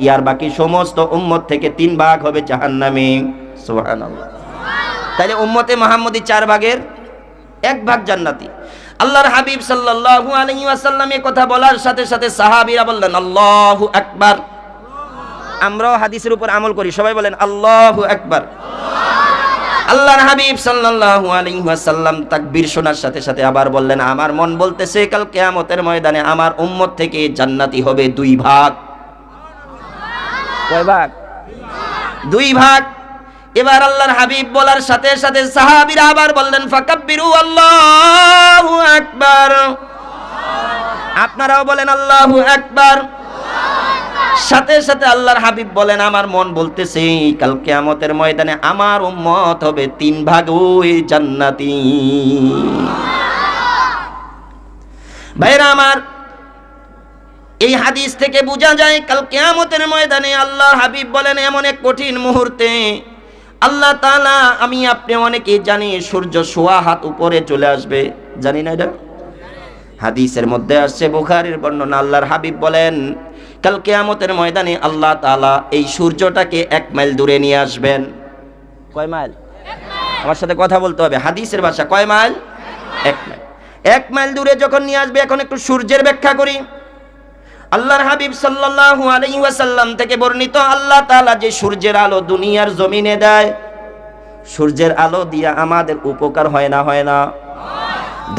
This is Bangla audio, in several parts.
ইয়ার বাকি সমস্ত উম্মত থেকে তিন ভাগ হবে জাহান্নামে। সুবহানাল্লাহ। তাহলে উম্মতে মোহাম্মদী চার ভাগের এক ভাগ জান্নাতি। আল্লাহর হাবিব সাল্লাল্লাহু আলাইহি ওয়াসাল্লাম কথা বলার সাথে সাথে সাহাবীরা বললেন, আল্লাহু আকবার। আমরাও হাদিসের উপর আমল করি। সবাই বলেন, আল্লাহু আকবার। আল্লাহর হাবিব সাল্লাল্লাহু আলাইহি ওয়াসাল্লাম তাকবীর শোনার সাথে সাথে আবার বললেন, আমার মন বলতেছে, কাল কিয়ামতের ময়দানে আমার উম্মত থেকে জান্নাতি হবে দুই ভাগ। কয় ভাগ? দুই ভাগ। এবার আল্লাহর হাবিব বলার সাথে সাথে সাহাবীরা আবার বললেন, ফাকাব্বিরু আল্লাহু আকবার। আপনারাও বলেন, আল্লাহু আকবার। সাথে সাথে আল্লাহর হাবিব বলেন, আমার মন বলতেছে, কাল কিয়ামতের ময়দানে আমার উম্মত হবে তিন ভাগ ওই জান্নাতি। ভাইরা আমার এই হাদিস থেকে বোঝা যায়, কাল কিয়ামতের ময়দানে আল্লাহ হাবিব বলেন, এমন এক কঠিন মুহূর্তে আল্লাহ তালা আমি আপনি অনেকে জানি সূর্য সোয়া হাত উপরে চলে আসবে। জানি না এটা? হাদিসের মধ্যে আসছে, বুখারীর বর্ণনা, আল্লাহর হাবিব বলেন, কাল কিয়ামতের ময়দানে আল্লাহ তালা এই সূর্যটাকে এক মাইল দূরে নিয়ে আসবেন। কয় মাইল? আমার সাথে কথা বলতে হবে, হাদিসের ভাষা কয় মাইল? এক মাইল। এক মাইল দূরে যখন নিয়ে আসবে, এখন একটু সূর্যের ব্যাখ্যা করি। আল্লাহর হাবিব সাল্লাল্লাহু আলাইহি ওয়াসাল্লাম থেকে বর্ণিত আল্লাহ তাআলা যে সূর্যের আলো দুনিয়ার জমিনে দেয়, সূর্যের আলো দিয়া আমাদের উপকার হয় না হয় না।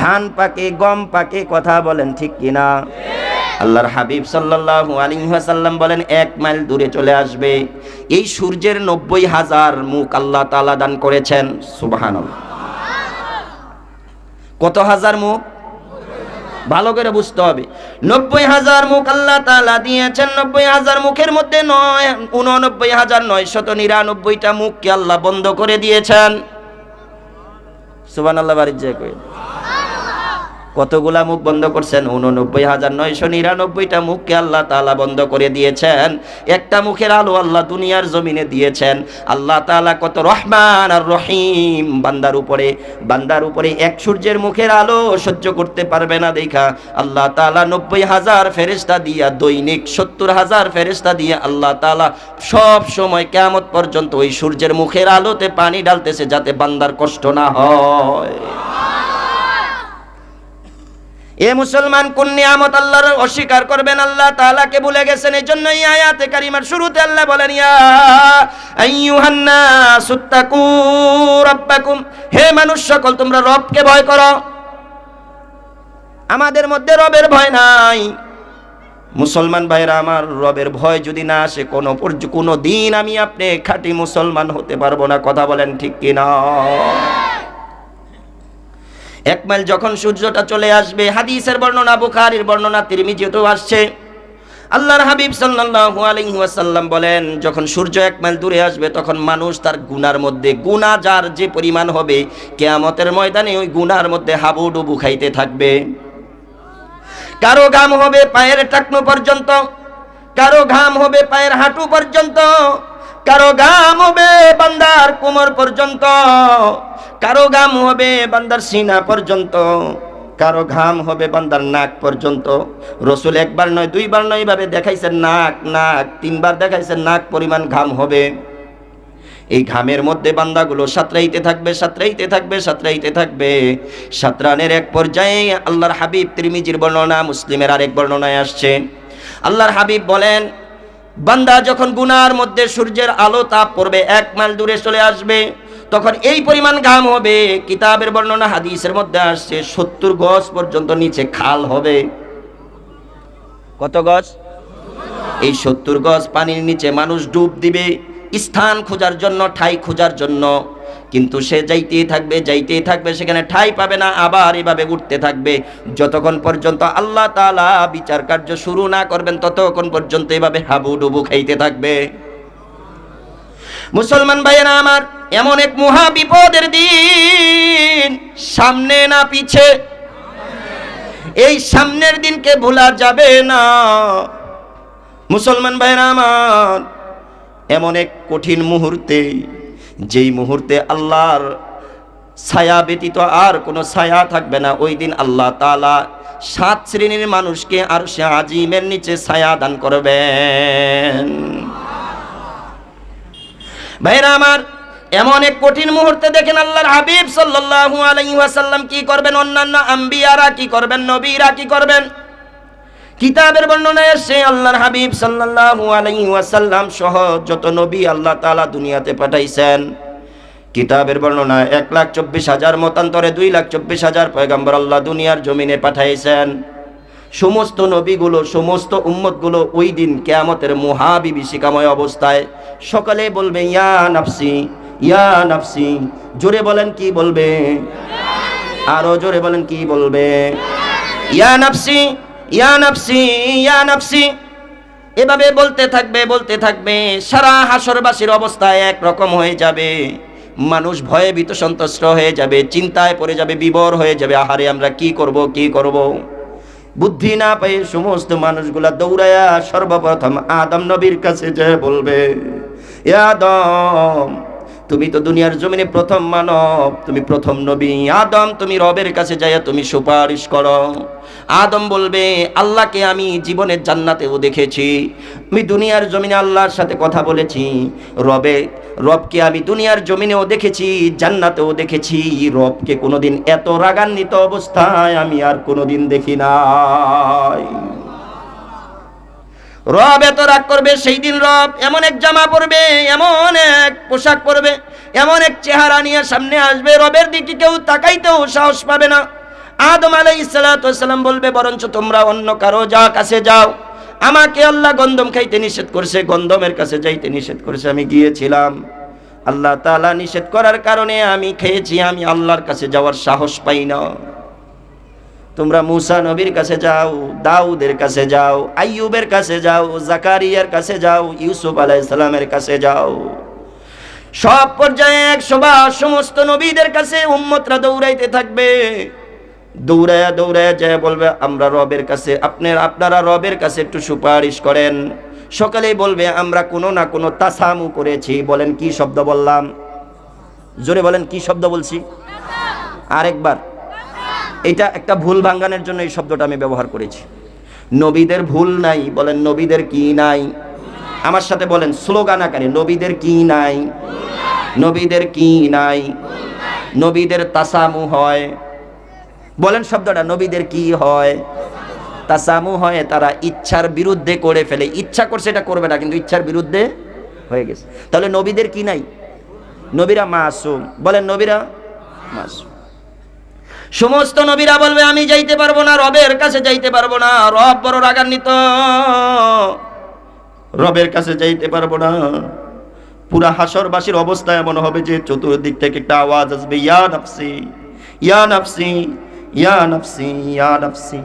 ধান পাকে, গম পাকে কথা বলেন ঠিক কিনা আল্লাহর হাবিব সাল্লাল্লাহু আলাইহি ওয়াসাল্লাম বলেন, এক মাইল দূরে চলে আসবে। এই সূর্যের নব্বই হাজার মুখ আল্লাহ তাআলা দান করেছেন। সুবহানাল্লাহ। কত হাজার মুখ? ভালো করে বুঝতে হবে। নব্বই হাজার মুখ আল্লাহ তালা দিয়েছেন, নব্বই হাজার মুখের মধ্যে নয়, উননব্বই হাজার নয় শত নিরানব্বইটা মুখকে আল্লাহ বন্ধ করে দিয়েছেন। সুবান আল্লাহ বাড়ির যে কই কতগুলা মুখ বন্ধ করছেন? উননব্বই হাজার নয়শো নিরানব্বইটা মুখকে আল্লাহ তাআলা বন্ধ করে দিয়েছেন। একটা মুখের আলো আল্লাহ দুনিয়ার জমিনে দিয়েছেন। আল্লাহ তাআলা কত রহমান আর রহিম। বান্দার উপরে বান্দার উপরে এক সূর্যের মুখের আলো সহ্য করতে পারবে না দেখা। আল্লাহ তালা নব্বই হাজার ফেরেস্তা দিয়া, দৈনিক সত্তর হাজার ফেরেস্তা দিয়ে আল্লাহ তালা সব সময় কেয়ামত পর্যন্ত ওই সূর্যের মুখের আলোতে পানি ডালতেছে যাতে বান্দার কষ্ট না হয়। এ মুসলমান কোন নিয়ামত আল্লাহর অস্বীকার করবেন? আল্লাহ তাআলাকে ভুলে গেছেন। এই জন্য এই আয়াতে কারিমার শুরুতে আল্লাহ বলেন, ইয়া আইয়ুহান নাস তাকু রাব্বাকুম। হে মানুষ সকল, তোমরা রবকে ভয় করো। আমাদের মধ্যে রবের ভয় নাই। মুসলমান ভাইরা, আমার রবের ভয় যদি না আসে, কোনো কোনো দিন আমি আপনি খাঁটি মুসলমান হতে পারব না। কথা বলেন ঠিক কিনা? এক মাইল যখন সূর্যটা চলে আসবে, হাদিসের বর্ণনা, বুখারীর বর্ণনা, তিরমিজিতেও আসছে। আল্লাহর হাবিব সাল্লাল্লাহু আলাইহি ওয়াসাল্লাম বলেন, যখন সূর্য এক মাইল দূরে আসবে, তখন মানুষ তার গুনার মধ্যে গুনাহ যার যে পরিমাণ হবে, কিয়ামতের ময়দানে ওই গুনার মধ্যে হাবুডুবু খাইতে থাকবে। কারও ঘাম হবে পায়ের টাকনো পর্যন্ত, কারও ঘাম হবে পায়ের হাঁটু পর্যন্ত কারও ঘাম হবে বান্দার কোমর পর্যন্ত, কারও ঘাম হবে বান্দার সিনা পর্যন্ত, কারও ঘাম হবে বান্দার নাক পর্যন্ত। রসুল একবার নয়, দুইবার নয় ভাবে দেখাইছেন নাক নাক, তিনবার দেখাইছেন নাক পরিমাণ ঘাম হবে। এই ঘামের মধ্যে বান্দাগুলো সাঁতরাইতে থাকবে সাঁতরাইতে থাকবে সাঁতরাইতে থাকবে। সাঁতরানের এক পর্যায়ে আল্লাহর হাবিব তিরমিজির বর্ণনা, মুসলিমের আরেক বর্ণনায় আসছে। আল্লাহর হাবিব বলেন বান্দা যখন গুনার মধ্যে সূর্যের আলো তাপ পড়বে এক মাইল দূরে চলে আসবে, তখন এই পরিমাণ ঘাম হবে, কিতাবের বর্ণনা হাদিসের মধ্যে আসছে, সত্তর গজ পর্যন্ত নিচে খাল হবে। কত গজ? এই সত্তর গজ পানির নিচে মানুষ ডুব দিবে, স্থান খোঁজার জন্য, ঠাই খোঁজার জন্য। কিন্তু সে যাইতেই থাকবে যাইতেই থাকবে, সেখানে ঠাই পাবে না, আবার এভাবে উঠতে থাকবে। যতক্ষণ পর্যন্ত আল্লাহ তাআলা বিচার কার্য শুরু না করবেন, ততক্ষণ পর্যন্ত এভাবে হাবু ডুবু খাইতে থাকবে। মুসলমান ভাইয়েরা আমার, এমন এক মহা বিপদের দিন, সামনে না পিছে। এই সামনের দিনকে ভোলা যাবে না। মুসলমান ভাইয়েরা আমার, এমন এক কঠিন মুহূর্তে যেই মুহূর্তে আল্লাহর ছায়া ব্যতীত আর কোনো ছায়া থাকবে না, ওই দিন আল্লাহ তালা সাত শ্রেণির মানুষকে আর সে আজিমের নিচে ছায়া দান করবেন। ভাইরা আমার, এমন এক কঠিন মুহূর্তে দেখেন আল্লাহর হাবিব সাল্লাহ আলাইহি কি করবেন, অন্যান্য আম্বিয়ারা কি করবেন, নবীরা কি করবেন? কিতাবের বর্ণনায় এসে আল্লাহর হাবিব সাল্লাল্লাহু আলাইহি ওয়াসাল্লাম সহ যত নবী আল্লাহ তাআলা দুনিয়াতে পাঠাইছেন। কিতাবের বর্ণনা এক লাখ চব্বিশ হাজার, মতান্তরে দুই লাখ চব্বিশ হাজার পয়গাম্বর আল্লাহ দুনিয়ার জমিনে পাঠাইছেন। সমস্ত নবীগুলো, সমস্ত উম্মতগুলো ওই দিন কেয়ামতের মহাবিভীষিকাময় অবস্থায় সকালে বলবে, ইয়া নাফসি ইয়া নাফসি। জোরে বলেন, কি বলবে? আরও জোরে বলেন, কি বলবে? ইয়া নাফসি ইয়া নাফসি এভাবে বলতে থাকবে বলতে থাকবে, সারা হাসরবাসীর অবস্থায় একরকম হয়ে যাবে। মানুষ ভয়ে ভীত সন্ত্রস্ত হয়ে যাবে, চিন্তায় পড়ে যাবে, বিবর হয়ে যাবে, আহারে আমরা কি করব কি করব? বুদ্ধি না পেয়ে সমস্ত মানুষগুলা দৌড়ায়া সর্বপ্রথম আদম নবীর কাছে যে বলবে, "এ আদম তুমি তো দুনিয়ার জমিনে প্রথম মানব, তুমি প্রথম নবী আদম, তুমি রবের কাছে যাইয়া তুমি সুপারিশ করো। আদম বলবে, আল্লাহকে আমি জীবনের জান্নাতেও দেখেছি, আমি দুনিয়ার জমিনে আল্লাহর সাথে কথা বলেছি, রবে, রবকে আমি দুনিয়ার জমিনেও দেখেছি, জান্নাতেও দেখেছি, রবকে কোনোদিন এত রাগান্বিত অবস্থায় আমি আর কোনোদিন দেখি নাই। রব এত রাগ করবে, সেই দিন রব এমন এক জামা পরবে, এমন এক পোশাক পরবে, এমন এক চেহারা নিয়ে সামনে আসবে, রবের দিকে কেউ তাকাইতেও সাহস পাবে না। আদম আলাই সালাম বলবে, বরঞ্চ তোমরা অন্য কারও যা কাছে যাও। আমাকে আল্লাহ গন্ধম খাইতে নিষেধ করছে গন্ধমের কাছে যাইতে নিষেধ করছে, আমি গিয়েছিলাম। আল্লাহ তাআলা নিষেধ করার কারণে আমি খেয়েছি, আমি আল্লাহর কাছে যাওয়ার সাহস পাই না। তোমরা মুসা নবীর কাছে যাও, দাউদের কাছে যাও, আইয়ুবের কাছে যাও, জাকারিয়ার কাছে যাও, ইউসুফ আলাইসালামের কাছে যাও। সব পর্যায়ে একশোবার সমস্ত নবীদের কাছে উম্মতরা দৌড়াইতে থাকবে। দৌড়ায়া দৌড়ায়া যায় বলবে, আমরা রবের কাছে, আপনার, আপনারা রবের কাছে একটু সুপারিশ করেন। সকালেই বলবে, আমরা কোনো না কোনো তাসামু করেছি। বলেন, কি শব্দ বললাম? জোরে বলেন, কি শব্দ বলছি? আরেকবার এটা একটা ভুল ভাঙ্গানের জন্য এই শব্দটা আমি ব্যবহার করেছি। নবীদের ভুল নাই, বলেন নবীদের কি নাই? আমার সাথে বলেন স্লোগান আকারে, নবীদের কি নাই? নবীদের কি নাই? নবীদের তাসামু হয়। বলেন শব্দটা, নবীদের কি হয়? তাসামু হয়, তারা ইচ্ছার বিরুদ্ধে করে ফেলে। ইচ্ছা করছে এটা করবে না, কিন্তু ইচ্ছার বিরুদ্ধে হয়ে গেছে। তাহলে নবীদের কি নাই? নবীরা মাসুম। বলেন নবীরা মাসুম। সমস্ত নবীরা বলবে, আমি যাইতে পারব না, রবের কাছে যাইতে পারব না, রব বড় রাগান্বিত। রবের কাছে যাইতে পারব না। পুরা হাসরবাসীর অবস্থা এমন হবে যে চতুর্দিক থেকে একটা আওয়াজ আসবে, ইয়া নাফসি ইয়া নাফসি ইয়া নাফসি ইয়া নাফসি।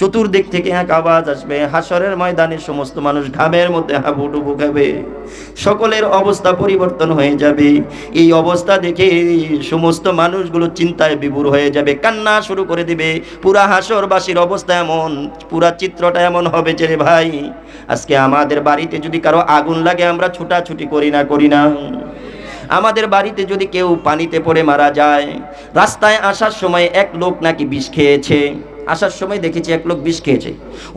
চতুর্দিক থেকে এক আওয়াজ আসবে। হাসরের ময়দানে সমস্ত মানুষ ঘামের মধ্যে হাবুডুবু খাবে। সকলের অবস্থা পরিবর্তন হয়ে যাবে। এই অবস্থা দেখে সমস্ত মানুষগুলো চিন্তায় বিভোর হয়ে যাবে। কান্না শুরু করে দিবে। পুরা হাসরবাসীর অবস্থা এমন। পুরা চিত্রটা এমন হবে যে রে ভাই, আজকে আমাদের বাড়িতে যদি কারও আগুন লাগে, আমরা ছুটাছুটি করি না করি না। আমাদের বাড়িতে যদি কেউ পানিতে পড়ে মারা যায়, রাস্তায় আসার সময় এক লোক নাকি বিষ খেয়েছে। আসার সময় দেখেছি এক লোক বিষ খেয়েছে।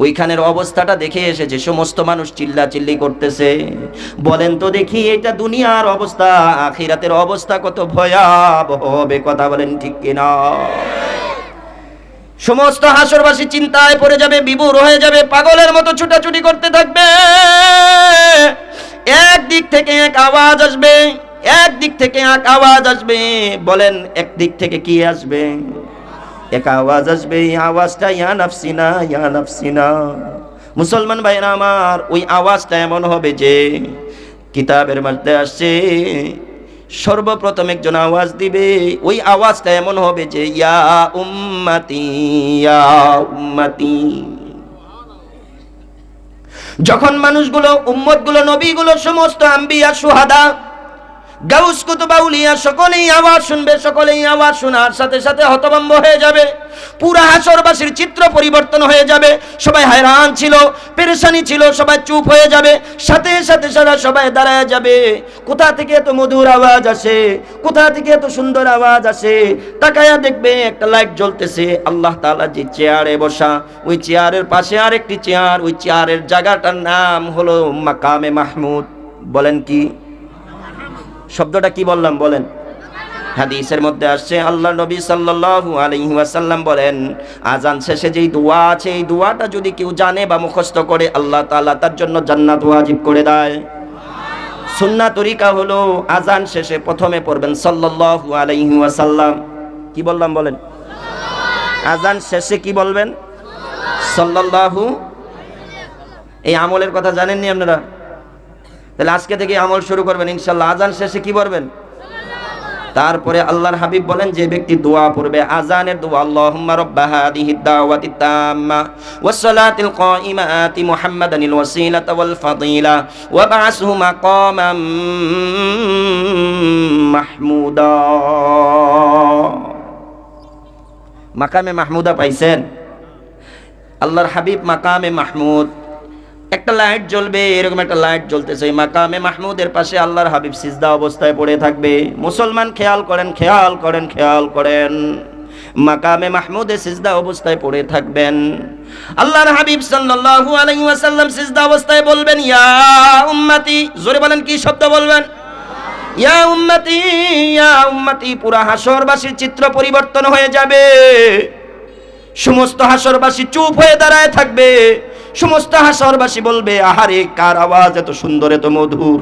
ওইখানের অবস্থাটা দেখে এসেছে, সমস্ত মানুষ চিল্লা চিল্লি করতেছে। বলেন তো দেখি এটা দুনিয়ার অবস্থা, আখিরাতের অবস্থা কত ভয়াবহ হবে কথা বলেন ঠিক কিনা? সমস্ত হাসরবাসী চিন্তায় পড়ে যাবে, বিভোর হয়ে যাবে, পাগলের মতো ছুটাছুটি করতে থাকবে। এক দিক থেকে এক আওয়াজ আসবে, এক দিক থেকে এক আওয়াজ আসবে, বলেন এক দিক থেকে কি আসবে? এক আওয়াজ আসবে, এই আওয়াজটা, ইয়া নাফসিনা ইয়া নাফসিনা। মুসলমান ভাইরা আমার, ওই আওয়াজটা এমন হবে যে কিতাবের মধ্যে আসছে, সর্বপ্রথম একজন আওয়াজ দিবে, ওই আওয়াজটা এমন হবে যে, ইয়া উম্মাতি ইয়া উম্মাতি। যখন মানুষগুলো, উম্মতগুলো, নবীগুলো, সমস্ত আম্বিয়া, সুহাদা গাউস কুতুবাউলিয়া সকলেই আওয়াজ শুনবে, সকলেই আওয়াজ শোনার সাথে সাথে হতভম্ব হয়ে যাবে। পুরা হাসরবাসীর চিত্র পরিবর্তন হয়ে যাবে। সবাই hayran ছিল, পেরেশানি ছিল, সবাই চুপ হয়ে যাবে। সাথে সাথে সারা সবাই দাঁড়ায় যাবে। কোথা থেকে এত মধুর আওয়াজ আসে? কোথা থেকে এত সুন্দর আওয়াজ আসে? তাকায়া দেখবে একটা লাইট জ্বলতেছে। আল্লাহ তাআলা যে চেয়ারে বসা, ওই চেয়ারের পাশে আরেকটি চেয়ার, ওই চেয়ারের জায়গাটার নাম হলো মাকামে মাহমুদ। বলেন কি? শব্দটা কি বললাম বলেন? হাদিসের মধ্যে আসছে, আল্লাহ নবী সাল্লাল্লাহু আলাইহি ওয়াসাল্লাম বলেন, আজান শেষে যেই দোয়া আছে, এই দোয়াটা যদি কেউ জানে বা মুখস্থ করে, আল্লাহ তাআলা তার জন্য জান্নাত ওয়াজিব করে দেয়। সুন্নাহ তরিকা হলো, আজান শেষে প্রথমে পড়বেন সাল্লাল্লাহু আলাইহি ওয়াসাল্লাম। কি বললাম বলেন? আজান শেষে কি বলবেন? সাল্লাল্লাহু এই আমলের কথা জানেননি আপনারা? তাহলে আজকে থেকে আমল শুরু করবেন ইনশাল্লাহ আজান শেষে কি পড়বেন তারপরে আল্লাহর হাবিব বলেন, যে ব্যক্তি দোয়া পড়বে, আজানের দোয়া, আল্লাহুম্মা রাব্বা হাদিহি দাওয়াতি তাম্মা ওয়াস সালাতিল কাইমাতি মুহাম্মাদানিল ওয়াসিলাতা ওয়াল ফাদিলা ওয়া বা'সহু মাকামাম মাহমুদা। মাকামে মাহমুদা পাইছেন? আল্লাহর হাবিব মাকামে মাহমুদ। একটা লাইট জ্বলবে, এরকম একটা লাইট জ্বলতেছে। মাকামে মাহমুদের পাশে আল্লাহর হাবিব সিজদা অবস্থায় পড়ে থাকবে। মুসলমান খেয়াল করেন খেয়াল করেন খেয়াল করেন। মাকামে মাহমুদে সিজদা অবস্থায় পড়ে থাকবেন। আল্লাহর হাবিব সাল্লাল্লাহু আলাইহি ওয়াসাল্লাম সিজদা অবস্থায় বলবেন, ইয়া উম্মতি, জোরে বলেন, কি শব্দ বলবেন? ইয়া উম্মতি ইয়া উম্মতি, পুরা হাসরবাসীর চিত্র পরিবর্তন হয়ে যাবে। সমস্ত হাসরবাসী চুপ হয়ে দাঁড়ায় থাকবে। সমস্ত হাসরবাসী বলবে, আহারে, কার আওয়াজ এত সুন্দর, এত মধুর?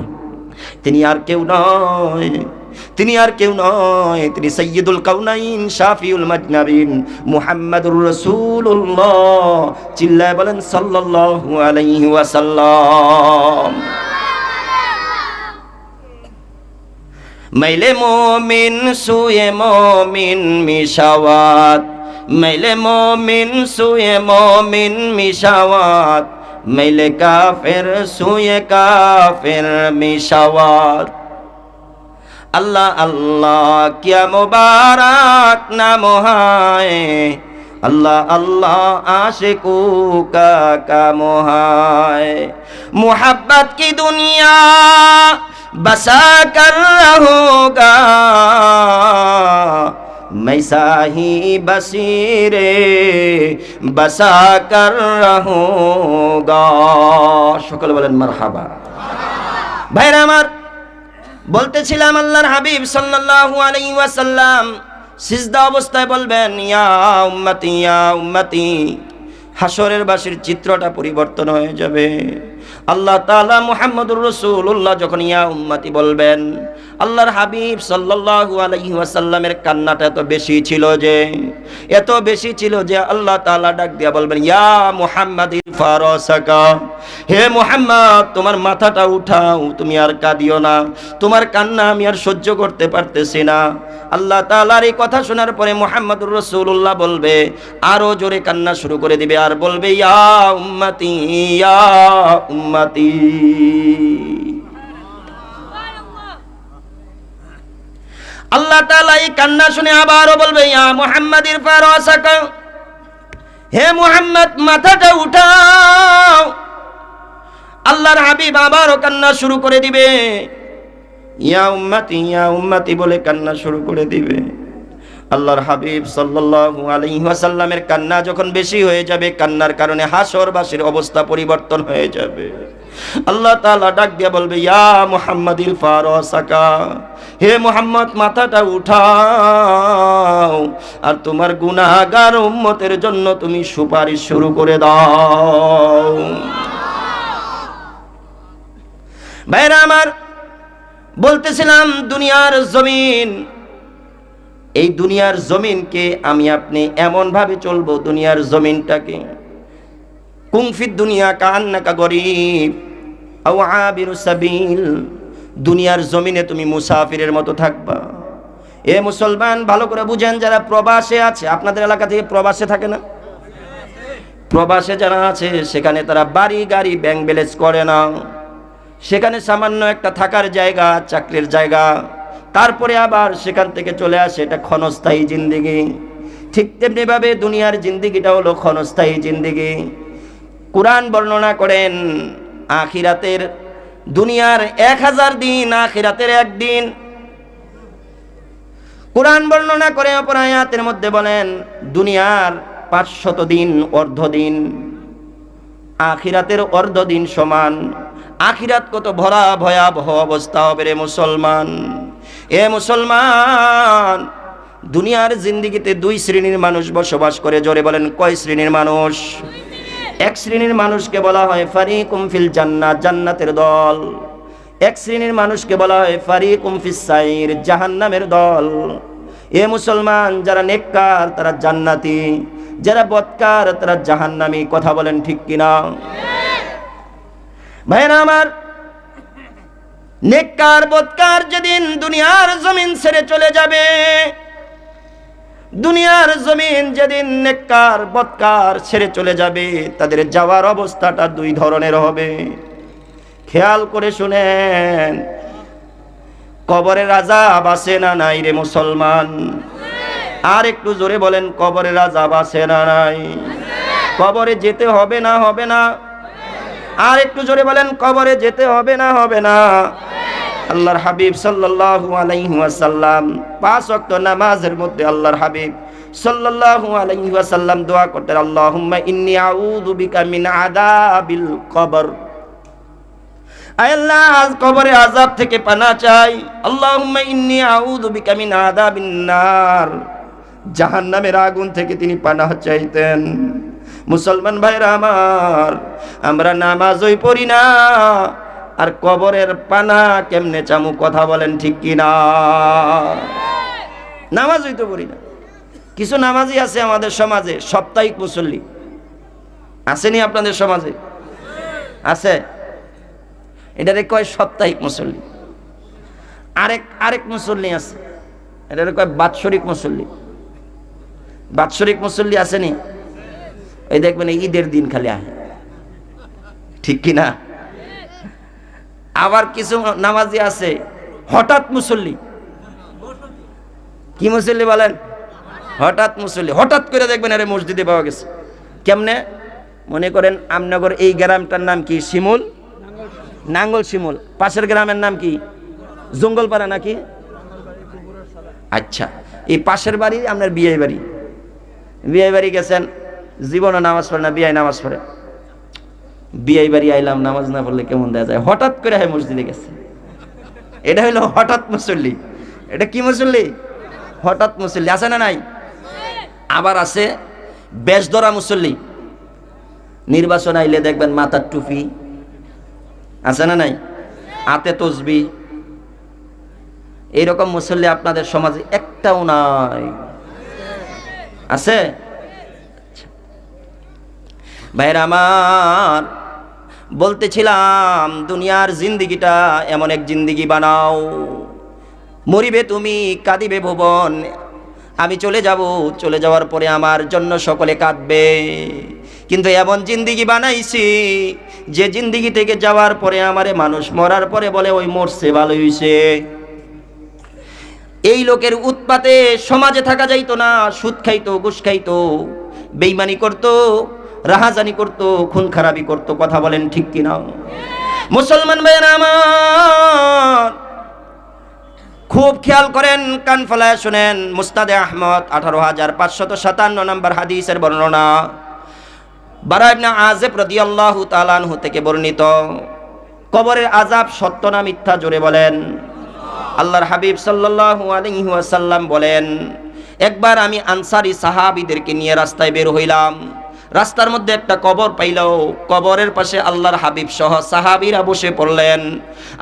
তিনি আর কেউ নয়, তিনি আর কেউ নয়, তিনি সৈয়দুল কাউনাইন শাফিউল মাজনাবিন মুহাম্মাদুর রাসূলুল্লাহ, চিল্লায় বলেন, সাল্লাল্লাহু আলাইহি ওয়াসাল্লাম। মাইলে মমিন সুয়ে মমিন, মিশাওয়াত। মেলে মমিন সুয়ে মমিন মিশাওয়াত। মেলে কাফের সুয়ে কাফের মিশাওয়াত। আল্লাহ আল্লাহ, কিয়া মোবারক নাম হায় আল্লাহ আল্লাহ আশিকু কাকা মহায়। মুহাব্বত কি দুনিয়া? বসা কর রহোগা रहूंगा मैं साही बसीरे बसा कर रहूंगा সকলে বলেন মারহাবা ভাইরা আমার বলতেছিলাম আল্লাহর হাবিব সাল্লাল্লাহু আলাইহি ওয়াসাল্লাম সিজদা অবস্থায় বলবেন ইয়া উম্মতি ইয়া উম্মতি হাসরের বাসির চিত্রটা পরিবর্তন হয়ে যাবে আল্লাহ তাআলা মুহাম্মদুর রাসূলুল্লাহ যখন ইয়া উম্মতি বলবেন, আল্লাহর হাবিব আলাইহি ওয়াসাল্লামের কান্নাটা এত বেশি ছিল যে, এত বেশি ছিল যে আল্লাহ তাআলা ডাক দিয়া বলবেন, ইয়া মুহাম্মাদিল ফারাসাকা, হে মুহাম্মদ, তোমার মাথাটা উঠাও, তুমি আর কাঁদিও না, তোমার কান্না আমি আর সহ্য করতে পারতেছি না। আল্লাহ তাআলার এই কথা শোনার পরে মুহাম্মদুর রসুল্লাহ বলবে, আরও জোরে কান্না শুরু করে দিবে আর বলবে, ইয়া উম্মাতি, ইয়া উম্মতি। আল্লাহ তাআলা এই কান্না শুনে আবারও বলবে, ইয়া মুহাম্মাদির হে মুহাম্মদ, মাথাটা উঠাও। আল্লাহর হাবিব আবারও কান্না শুরু করে দিবে। ইয়া উম্মতি ইয়া উম্মতি বলে কান্না শুরু করে দিবে। আল্লাহর হাবিব সাল্লাল্লাহু আলাইহি ওয়াসাল্লামের কান্না যখন বেশি হয়ে যাবে, কান্নার কারণে হাসরবাসীর অবস্থা পরিবর্তন হয়ে যাবে। আল্লাহ তাআলা ডাক দিয়ে বলবে, ইয়া মুহাম্মাদিল ফারাসাকা, হে মুহাম্মদ, মাথাটা উঠাও আর তোমার গুনাহগার উম্মতের জন্য তুমি সুপারিশ শুরু করে দাও। ভাইরা আমার, বলতেছিলাম, দুনিয়ার জমিন এই দুনিয়ার জমিনকে আমি আপনি এমন ভাবে চলবো, দুনিয়ার জমিনটাকে। কুংফির দুনিয়া কান্নাকা গরিব দুনিয়ার জমিনে তুমি মুসাফিরের মতো থাকবা। এ মুসলমান, ভালো করে বুঝেন যারা প্রবাসে আছে, আপনাদের এলাকা থেকে প্রবাসে থাকে না? প্রবাসে যারা আছে, সেখানে তারা বাড়ি, গাড়ি, ব্যাংক ব্যালেন্স করে না। সেখানে সামান্য একটা থাকার জায়গা, চাকরির জায়গা। তারপরে আবার সেখান থেকে চলে আসে, এটা ক্ষণস্থায়ী জিন্দিগি। ঠিক তেমনিভাবে দুনিয়ার জিন্দিগিটা হলো ক্ষণস্থায়ী জিন্দিগি। কোরআন বর্ণনা করেন, আখিরাতের দুনিয়ার এক হাজার দিন, আখিরাতের একদিন। কোরআন বর্ণনা করে অপর আয়াতের মধ্যে বলেন, দুনিয়ার পাঁচশত দিন অর্ধ দিন, আখিরাতের অর্ধ দিন সমান। আখিরাত কত ভরা, ভয়াবহ অবস্থা হবে রে মুসলমান। এ মুসলমান, দুনিয়ার জিন্দিগিতে দুই শ্রেণির মানুষ বসবাস করে, জোরে বলেন কয় শ্রেণির মানুষ? এক শ্রেণির মানুষকে বলা হয় ফারিকুম ফিল জান্নাত, জান্নাতের দল। এক শ্রেণির মানুষকে বলা হয় ফারিকুম ফিস সাইর, জাহান্নামের দল। এ মুসলমান, যারা নেককার, তারা জান্নাতি। যারা বৎকার, তারা জাহান্নামি। কথা বলেন ঠিক কিনা? ভাইরা আমার নেককার বৎকার যেদিন দুনিয়ার জমিন ছেড়ে চলে যাবে, দুনিয়ার জমিন যেদিন নেককার বৎকার ছেড়ে চলে যাবে, তাদের যাওয়ার অবস্থাটা দুই ধরনের হবে। খেয়াল করে শুনেন কবরের আজাব আছে না নাই রে মুসলমান? আর একটু জোরে বলেন কবরের আজাব আছে না নাই? কবরে যেতে হবে না হবে না? আর একটু জোরে বলেন, কবরে যেতে হবে না হবে না? আল্লাহর হাবিব সাল্লাল্লাহু আলাইহি ওয়াসাল্লাম পাঁচ ওয়াক্ত নামাজের মধ্যে আল্লাহর হাবিব সাল্লাল্লাহু আলাইহি ওয়াসাল্লাম দোয়া করতেন, আল্লাহুম্মা ইন্নি আউযু বিকা মিন আযাবিল কবর। আল্লাহ, আজ কবরে আযাব থেকে পানা চাই। আল্লাহুম্মা ইন্নি আউযু বিকা মিন আযাবিন নার। জাহান্নামের আগুন থেকে তিনি পানা চাইতেন। মুসলমান ভাইরা আমার, আমরা নামাজই পড়ি না। আর কবরের পানা কেমনে চামু কথা বলেন ঠিক কি না নামাজই তো পড়ি না। কিছু নামাজই আছে আমাদের সমাজে, সাপ্তাহিক মুসল্লি। আসেনি আপনাদের সমাজে? আছে। এটারে কয় সাপ্তাহিক মুসল্লি। আরেক আরেক মুসল্লি আছে। এটারে কয় বাৎসরিক মুসল্লি। বাৎসরিক মুসল্লি আসেনি? এই দেখবেন ঈদের দিন খালি আহে। ঠিক কি না আবার কিছু নামাজি আছে, হঠাৎ মুসল্লি। কি মুসল্লি বলেন? হঠাৎ মুসল্লি। হঠাৎ করে দেখবেন আরে মসজিদে পাওয়া গেছে। কেমনে? মনে করেন আমনগর এই গ্রামটার নাম কি? শিমুল? নাঙ্গল শিমুল। পাশের গ্রামের নাম কি? জঙ্গলপাড়া নাকি? আচ্ছা এই পাশের বাড়ি, আপনার বিয়ে বাড়ি। বিয়ে বাড়ি গেছেন, জীবনে নামাজ পড়ে না বিয়ে নামাজ পড়ে। বিয়ে বাড়ি আইলাম, নামাজ না পড়লে কেমন দেখা যায়? হঠাৎ করে হয় মসজিদে গেছে। এটা হলো হঠাৎ মুসল্লি। এটা কি মুসল্লি? হঠাৎ মুসল্লি। আছে না নাই? আবার আছে বেশ ধরা মুসল্লি। নির্বাচন আইলে দেখবেন মাথার টুপি। আছে না নাই? হাতে তসবি। এইরকম মুসল্লি আপনাদের সমাজে একটাও নাই। আছে? ভাইরা আমার বলতেছিলাম, দুনিয়ার জিন্দিগিটা এমন এক জিন্দিগি বানাও। মরিবে তুমি, কাঁদিবে ভুবন। আমি চলে যাব, চলে যাওয়ার পরে আমার জন্য সকলে কাঁদবে। কিন্তু এমন জিন্দিগি বানাইছি, যে জিন্দিগি থেকে যাওয়ার পরে আমারে মানুষ মরার পরে বলে, ওই মরছে ভালো হইছে। এই লোকের উৎপাতে সমাজে থাকা যাইতো না, সুদ খাইতো, ঘুষ খাইতো, বেইমানি করতো। রাহাজানি করতো, খুন খারাপি করতো, কথা বলেন ঠিক কিনা? মুসলমান ভাইয়েরা আমার, খুব খেয়াল করেন, কান ফলায় শুনেন, মুস্তাদে আহমদ, আঠারো হাজার পাঁচশত সাতান্ন নম্বর হাদিসের বর্ণনা। বারাইবনা আজেব রদিয়াল্লাহু তালানহু থেকে বর্ণিত। কবরের আজাব সত্য না মিথ্যা, জোরে বলেন। আল্লাহর হাবিব সাল্লাল্লাহু আলাইহি ওয়াসাল্লাম বলেন, একবার আমি আনসারি সাহাবীদেরকে নিয়ে রাস্তায় বের হইলাম। রাস্তার মধ্যে একটা কবর পাইল কবরের পাশে আল্লাহর হাবিব সহ সাহাবীরা বসে পড়লেন।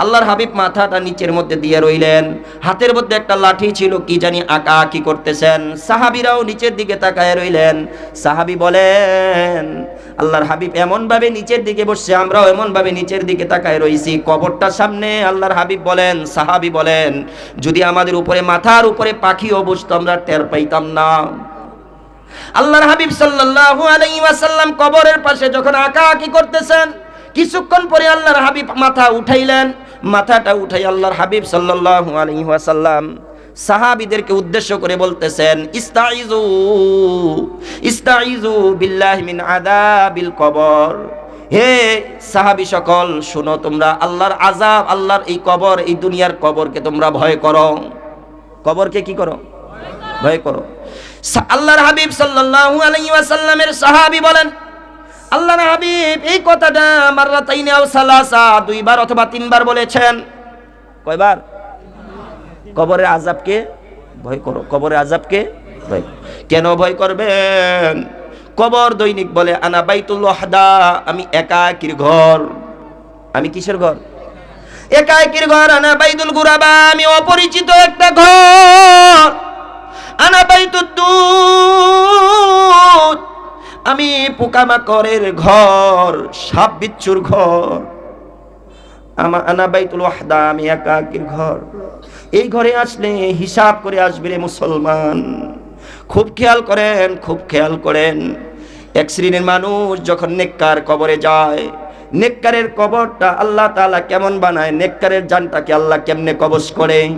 আল্লাহর হাবিব মাথাটা নিচের মধ্যে দিয়ে রইলেন। হাতের মধ্যে একটা লাঠি ছিল, কি জানি আঁকা আঁকি করতেছেন। সাহাবীরাও নিচের দিকে তাকায় রইলেন। সাহাবী বলেন, আল্লাহর হাবিব এমনভাবে নিচের দিকে বসছে, আমরাও এমনভাবে নিচের দিকে তাকায় রইছি। কবরটার সামনে আল্লাহর হাবিব বলেন, সাহাবী বলেন, যদি আমাদের উপরে, মাথার উপরে পাখিও বসতো, আমরা টের পাইতাম না। আল্লাহর হাবিব সাল্লাল্লাহু আলাইহি ওয়াসাল্লাম কবরের পাশে যখন আঁকা আঁকি করতেছেন, কিছুক্ষণ পরে আল্লাহর হাবিব মাথা উঠাইলেন। মাথাটা উঠাই আল্লাহর হাবিব সাল্লাল্লাহু আলাইহি ওয়াসাল্লাম সাহাবীদেরকে উদ্দেশ্য করে বলতেছেন ইস্তাইজু ইস্তাইজু বিল্লাহি মিন আযাবিল কবর। হে সাহাবী সকল, শুনো তোমরা, আল্লাহর আযাব, আল্লাহর এই কবর, এই দুনিয়ার কবরকে তোমরা ভয় করো। কবরকে কি করো? ভয় করো। আল্লাহর হাবিব সাল্লাল্লাহু আলাইহি ওয়াসাল্লামের সাহাবী বলেন, আল্লাহর হাবিব এই কথাটা মাররাতাইনি আও সালাসা দুইবার অথবা তিনবার বলেছেন। কয়বার? কবরের আজাবকে ভয় করো, কবরের আজাবকে ভয় কেন ভয় করবেন? কবর দৈনিক বলে, আনা বাইতুল ওয়াহদা, আমি একাকির ঘর। আমি কিসের ঘর? একাকির ঘর, আনা বাইতুল গুরাবা, আমি অপরিচিত একটা ঘর। আনা বাইতুদ দুত আমি পোকামাকড়ের ঘর, সাপ বিচ্ছুর ঘর। আমা আনা বাইতুল ওয়াহদা, আমি একাকির ঘর। এই ঘরে আসলে হিসাব করে আসবে রে মুসলমান। খুব খেয়াল করেন, খুব খেয়াল করেন। এক শ্রেণির মানুষ যখন নেককার কবরে যায়, নেককারের কবরটা আল্লাহ তাআলা কেমন বানায়? নেককারের জানটাকে আল্লাহ কেমনে কবজ করে?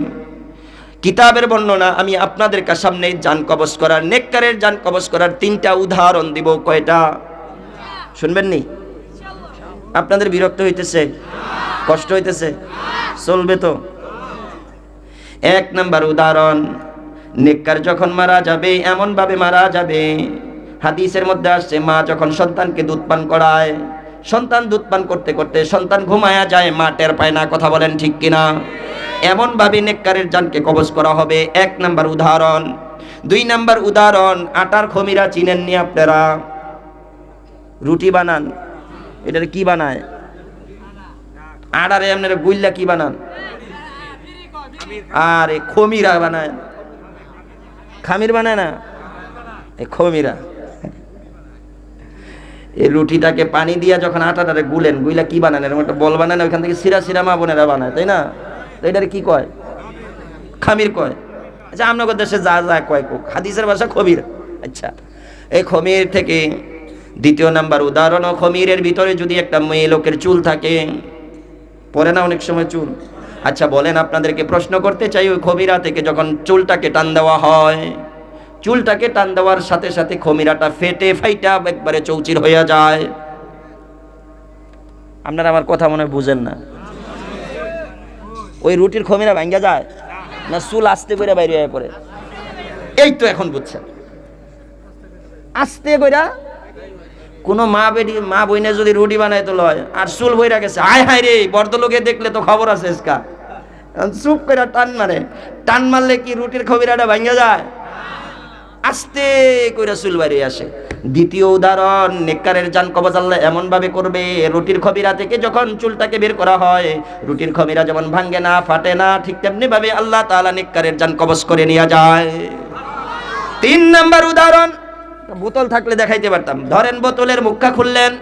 কিতাবের বর্ণনা আমি আপনাদের সামনে যান কবজ করার, নেককারের জান কবজ করার তিনটা উদাহরণ দিব, কয়টা? শুনবেন নি আপনাদের বিরক্ত হইতেছে? কষ্ট হইতেছে? চলবে তো? এক নাম্বার উদাহরণ, নেককার যখন মারা যাবে এমন ভাবে মারা যাবে, হাদিসের মধ্যে আসছে, মা যখন সন্তানকে দুধ পান করায়, সন্তান দুধ পান করতে করতে সন্তান ঘুমায়া যায়, মা টের পায় না, কথা বলেন ঠিক কিনা? এমন ভাবে নেককারের জানকে কবজ করা হবে। এক নাম্বার উদাহরণ। দুই নাম্বার উদাহরণ, আটার খমিরা চিনেননি আপনারা? রুটি বানান। এটার কি বানায়? আড়ারে আপনারা গুইল্লা কি বানান? আর এ খমিরা বানায়। খামির বানায় না? খমিরা। এই রুটিটাকে পানি দিয়া যখন আটাটারে গুলেন, গুইলা কি বানান? এরকম একটা বল বানায় না, ওইখান থেকে সিরা সিরা মা বোনেরা বানায়, তাই না? এটারে কি কয়? খামির কয়। আচ্ছা আপনাদের দেশে যা যা কয় কোক হাদিসের ভাষা খবির আচ্ছা এই খমির থেকে দ্বিতীয় নাম্বার উদাহরণ, খমিরের ভিতরে যদি একটা মেয়ে লোকের চুল থাকে, পরে না অনেক সময় চুল? আচ্ছা বলেন, আপনাদেরকে প্রশ্ন করতে চাই, ওই খমিরা থেকে যখন চুলটাকে টান দেওয়া হয়, চুলটাকে টান দেওয়ার সাথে সাথে খমিরাটা ফেটে ফাইটা একবারে চৌচির হইয়া যায়। আপনারা আমার কথা মনে হয় বুঝেন না। ওই রুটির খমিরা ভাঙ্গা যায়? না চুল আস্তে করে বাইরে হয়ে পড়ে? এই তো এখন বুঝছেন। আস্তে কইরা কোনো মা বেটি, মা বইনে যদি রুটি বানায় তো লয়, আর চুল বইরা গেছে আয় হায় রে, বর্দলোকে দেখলে তো খবর আছে এসকা। চুপ করে টান মারে। টান মারলে কি রুটির খবিরাটা ভাঙ্গা যায়? আস্তে কইরা চুল বাইরে আসে। দ্বিতীয় উদাহরণ, নেককারের জান কবজ আল্লাহ এমন ভাবে করবে, রুটির খবিরা থেকে যখন চুলটাকে বের করা হয়, রুটির খবিরা যেমন ভাঙ্গে না, ফাটে না, ঠিক তেমনি ভাবে আল্লাহ তাআলা নেককারের জান কবজ করে নিয়ে যায়। তিন নাম্বার উদাহরণ, বোতল থাকলে দেখাইতে পারতাম। ধরেন বোতলের মুখা খুললেন।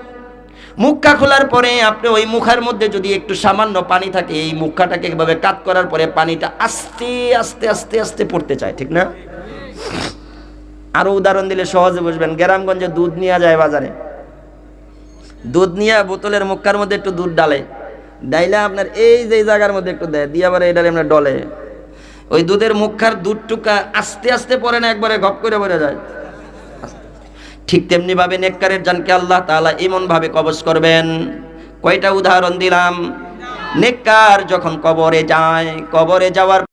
মুখা খোলার পরে আপনি ওই মুখার মধ্যে যদি একটু সামান্য পানি থাকে, এই মুখাটাকে এভাবে কাত করার পরে পানিটা আস্তে আস্তে আস্তে আস্তে পড়তে চায়, ঠিক না? আরও উদাহরণ দিলে সহজে বুঝবেন। গ্রামগঞ্জে দুধ নিয়ে যায় বাজারে। দুধ নিয়ে বোতলের মুখার মধ্যে একটু দুধ ডালে। ডাইলে আপনার এই যে জায়গার মধ্যে একটু দেয়, দিয়ে আবার এটা আপনার ডলে। ওই দুধের মুখার দুধটুকা আস্তে আস্তে পরে না একবারে গপ করে পড়ে যায়। ঠিক তেমনি ভাবে নেককারের জানকে আল্লাহ তাআলা এমন ভাবে কবজ করবেন। কয়টা উদাহরণ দিলাম? নেককার যখন কবরে যায়, কবরে যাওয়ার